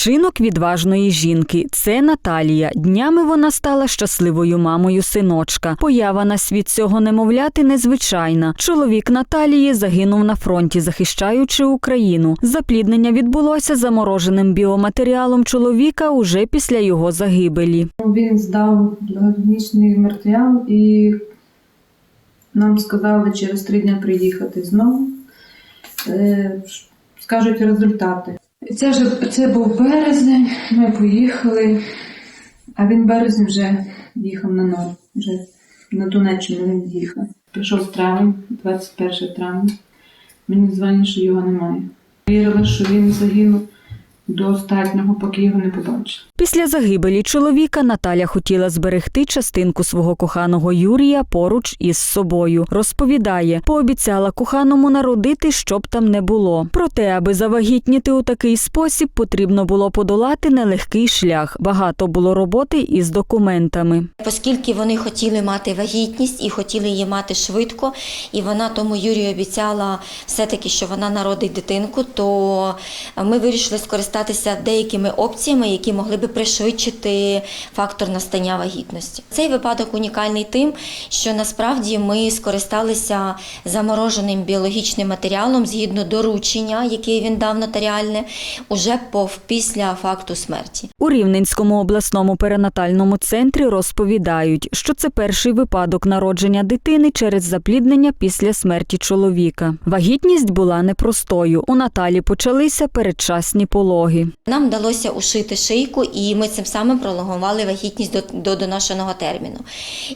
Вчинок відважної жінки. Це Наталія. Днями вона стала щасливою мамою синочка. Поява на світ цього немовляти незвичайна. Чоловік Наталії загинув на фронті, захищаючи Україну. Запліднення відбулося замороженим біоматеріалом чоловіка уже після його загибелі. Він здав біологічний матеріал і нам сказали через три дні приїхати знову. Е, Скажуть результати. Це, ж, це був березень, ми поїхали, а він березень вже їхав на ноль. Вже на Донеччину він їхав. Прийшов травень, 21 травня. Мені дзвонять, що його немає. Вірила, що він загинув до останнього, поки його не побачила. Після загибелі чоловіка Наталя хотіла зберегти частинку свого коханого Юрія поруч із собою. Розповідає, пообіцяла коханому народити, щоб там не було. Проте, аби завагітніти у такий спосіб, потрібно було подолати нелегкий шлях. Багато було роботи із документами. Оскільки вони хотіли мати вагітність і хотіли її мати швидко, і вона тому Юрію обіцяла все-таки, що вона народить дитинку, то ми вирішили скористатися деякими опціями, які могли би пришвидшити фактор настання вагітності. Цей випадок унікальний тим, що насправді ми скористалися замороженим біологічним матеріалом згідно доручення, яке він дав нотаріальне, уже після факту смерті. У Рівненському обласному перинатальному центрі розповідають, що це перший випадок народження дитини через запліднення після смерті чоловіка. Вагітність була непростою. У Наталі почалися передчасні пологи. Нам вдалося ушити шийку, і ми цим самим пролонгували вагітність до, до доношеного терміну.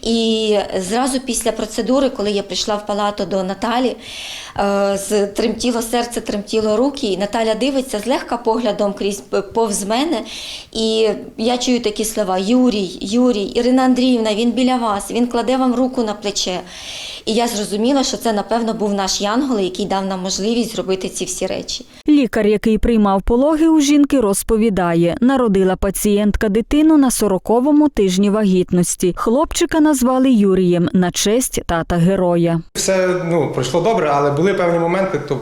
І зразу після процедури, коли я прийшла в палату до Наталі, е, з тремтіло серце, тремтіло руки, і Наталя дивиться злегка поглядом крізь повз мене. І я чую такі слова: Юрій, Юрій, Ірина Андріївна, він біля вас, він кладе вам руку на плече. І я зрозуміла, що це, напевно, був наш янгол, який дав нам можливість зробити ці всі речі. Лікар, який приймав пологи у жінки, розповідає, народила пацієнтка дитину на 40-му тижні вагітності. Хлопчика назвали Юрієм на честь тата героя. Все ну, пройшло добре, але були певні моменти, то,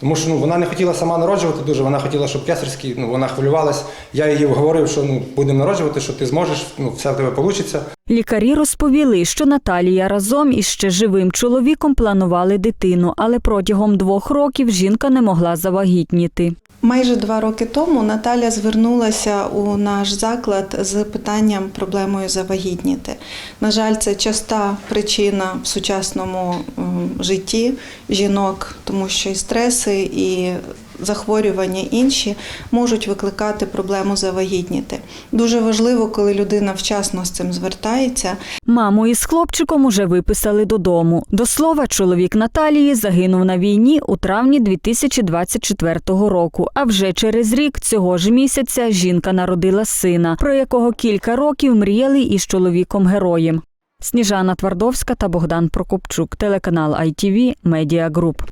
тому що ну, вона не хотіла сама народжувати дуже, вона хотіла, щоб кесарський, ну, вона хвилювалась. Я її говорив, що ну, будемо народжувати, що ти зможеш, ну, все в тебе вийде. Лікарі розповіли, що Наталія разом із ще живим чоловіком планували дитину, але протягом двох років жінка не могла завагітніти. Майже два роки тому Наталя звернулася у наш заклад з питанням проблемою завагітніти. На жаль, це часта причина в сучасному житті жінок, тому що і стреси, і захворювання інші можуть викликати проблему завагітніти. Дуже важливо, коли людина вчасно з цим звертається, Маму із хлопчиком уже виписали додому. До слова, чоловік Наталії загинув на війні у травні 2024 року. А вже через рік цього ж місяця жінка народила сина, про якого кілька років мріяли із чоловіком героєм. Сніжана Твардовська та Богдан Прокопчук, телеканал ITV, Group.